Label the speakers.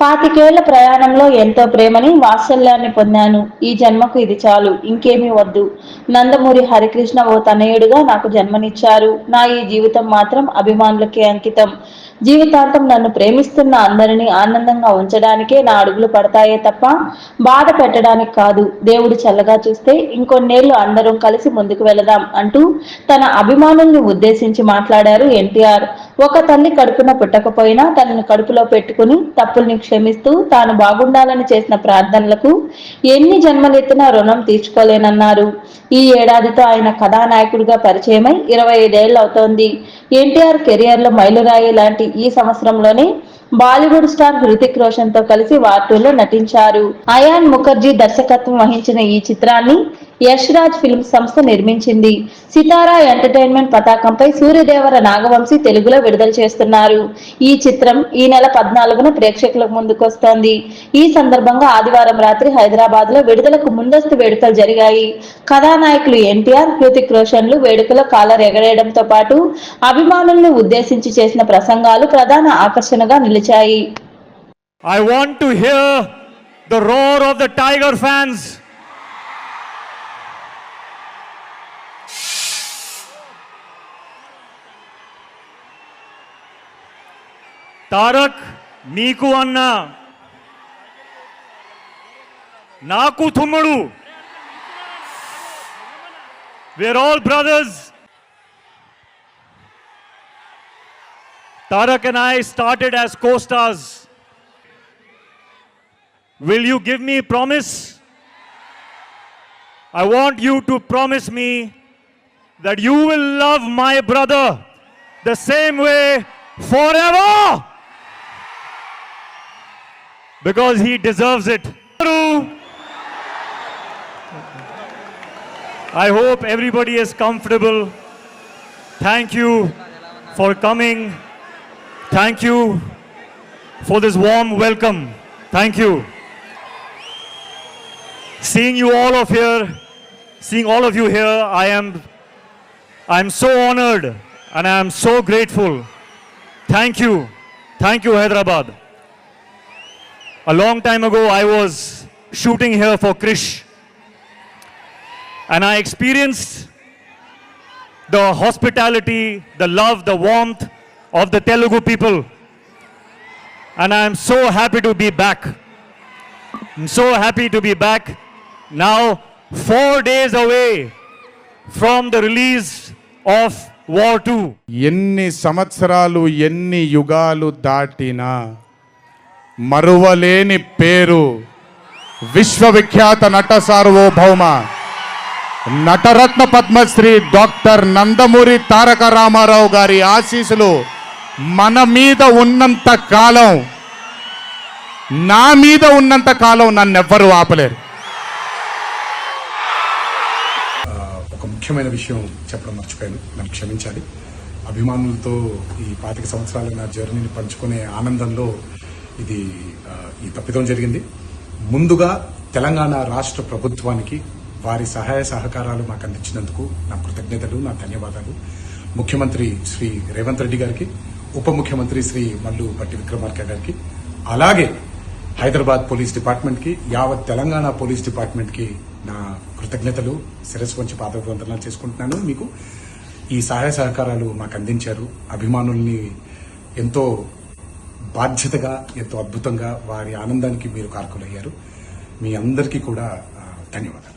Speaker 1: పాతికేళ్ళ ప్రయాణంలో ఎంతో ప్రేమని వాత్సల్యాన్ని పొందాను. ఈ జన్మకు ఇది చాలు. ఇంకేమీ వద్దు. నందమూరి హరికృష్ణ ఓ తనయుడుగా నాకు జన్మనిచ్చారు. నా ఈ జీవితం మాత్రం అభిమానులకే అంకితం. జీవితాంతం నన్ను ప్రేమిస్తున్న అందరినీ ఆనందంగా ఉంచడానికే నా అడుగులు పడతాయే తప్ప బాధ పెట్టడానికి కాదు. దేవుడు చల్లగా చూస్తే ఇంకొన్నేళ్ళు అందరం కలిసి ముందుకు వెళదాం అంటూ తన అభిమానుల్ని ఉద్దేశించి మాట్లాడారు ఎన్టీఆర్. ఒక తల్లి కడుపున పుట్టకపోయినా తనను కడుపులో పెట్టుకుని తప్పుల్ని క్షమిస్తూ తాను బాగుండాలని చేసిన ప్రార్థనలకు ఎన్ని జన్మలెత్తినా రుణం తీర్చుకోలేనన్నారు. ఈ ఏడాదితో ఆయన కథానాయకుడిగా పరిచయమై ఇరవై ఐదేళ్ళు అవుతోంది. ఎన్టీఆర్ కెరియర్లో మైలురాయి లాంటి ఈ సంవత్సరంలోనే బాలీవుడ్ స్టార్ హృతిక్ రోషన్తో కలిసి వార్తల్లో నటించారు. అయాన్ ముఖర్జీ దర్శకత్వం వహించిన ఈ చిత్రాన్ని యష్ రాజ్ ఫిల్మ్ సంస్థ నిర్మించింది. సితారా ఎంటర్టైన్మెంట్ పతాకంపై సూర్యదేవర నాగవంశీ తెలుగులో విడుదల చేస్తున్నారు. ఈ చిత్రం ఈ నెల పద్నాలుగున ప్రేక్షకుల ముందుకొస్తోంది. ఈ సందర్భంగా ఆదివారం రాత్రి హైదరాబాద్లో విడుదలకు ముందస్తు వేడుకలు జరిగాయి. కథానాయకులు ఎన్టీఆర్ హృతిక్ రోషన్లు వేడుకలో కాలర్ ఎగరేయడంతో పాటు అభిమానులను ఉద్దేశించి చేసిన ప్రసంగాలు ప్రధాన ఆకర్షణగా నిలిచాయి.
Speaker 2: I want to hear the roar of the Tiger fans. Tarak నీకు అన్న నాకు తుమ్ముడు where all brothers Tarak and I started as co-stars. Will you give me promise? I want you to promise me that you will love my brother the same way forever. Because he deserves it. I hope everybody is comfortable. Thank you for coming. Thank you for this warm welcome. Thank you. Seeing you all of here, seeing all of you here, I am I'm so honored and I am so grateful. Thank you. Thank you, Hyderabad. A long time ago, I was shooting here for Krish. And I experienced the hospitality, the love, the warmth of the Telugu people. And I am so happy to be back. I'm so happy to be back now, four days away from the release of War 2.
Speaker 3: ఎన్ని సంవత్సరాలు ఎన్ని యుగాలు దాటినా మరువలేని పేరు. విశ్వవిఖ్యాత నట సార్వభౌమ నటరత్న పద్మశ్రీ డాక్టర్ నందమూరి తారక రామారావు గారి ఆశీస్సులు మన మీద ఉన్నంత కాలం నా మీద ఉన్నంత కాలం నన్నెవ్వరూ ఆపలేరు.
Speaker 4: ఒక ముఖ్యమైన విషయం చెప్పడం మర్చిపోయాను. నన్ను క్షమించాలి. అభిమానులతో ఈ పాతిక సంవత్సరాల నా జర్నీని పంచుకునే ఆనందంలో ఇది ఈ తప్పిదం జరిగింది. ముందుగా తెలంగాణ రాష్ట్ర ప్రభుత్వానికి వారి సహాయ సహకారాలు మాకు అందించినందుకు నా కృతజ్ఞతలు నా ధన్యవాదాలు. ముఖ్యమంత్రి శ్రీ రేవంత్ రెడ్డి గారికి ఉప ముఖ్యమంత్రి శ్రీ మల్లు పట్టి విక్రమార్క గారికి అలాగే హైదరాబాద్ పోలీస్ డిపార్ట్మెంట్కి యావత్ తెలంగాణ పోలీస్ డిపార్ట్మెంట్కి నా కృతజ్ఞతలు శిరస్సు వంచి పాదవందనాలు చేసుకుంటున్నాను. మీకు ఈ సహాయ సహకారాలు మాకు అందించారు. అభిమానుల్ని ఎంతో బాధ్యతగా ఎంతో అద్భుతంగా వారి ఆనందానికి మీరు కారకులయ్యారు. మీ అందరికీ కూడా ధన్యవాదాలు.